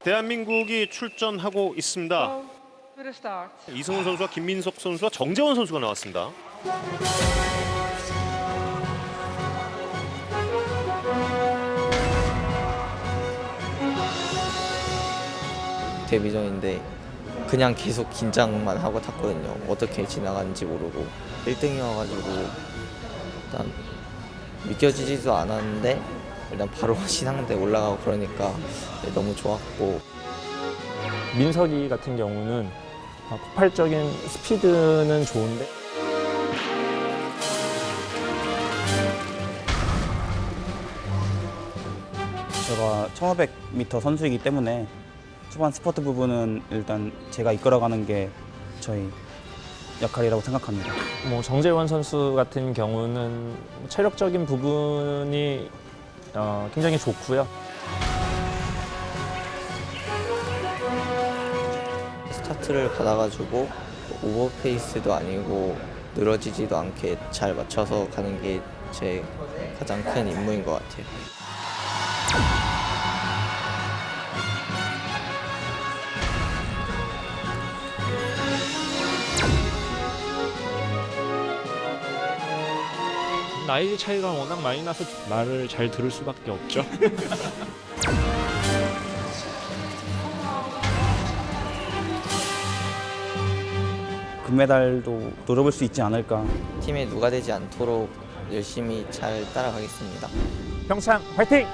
대한민국이 출전하고 있습니다. 이승훈 선수와 김민석 선수와 정재원 선수가 나왔습니다. 데뷔전인데 그냥 계속 긴장만 하고 탔거든요. 어떻게 지나가는지 모르고 1등이어가지고 일단 믿겨지지도 않았는데 일단 바로 신앙대 올라가고 그러니까 너무 좋았고 민석이 같은 경우는 아, 폭발적인 스피드는 좋은데 제가 1500m 선수이기 때문에 초반 스포트 부분은 일단 제가 이끌어가는 게 저희 역할이라고 생각합니다. 뭐 정재원 선수 같은 경우는 체력적인 부분이 어, 굉장히 좋고요. 스타트를 받아가지고 오버페이스도 아니고 늘어지지도 않게 잘 맞춰서 가는 게 제 가장 큰 임무인 것 같아요. 나이 차이가 워낙 많이 나서 말을 잘 들을 수밖에 없죠. 금메달도 노려볼 수 있지 않을까. 팀에 누가 되지 않도록 열심히 잘 따라가겠습니다. 평창 화이팅!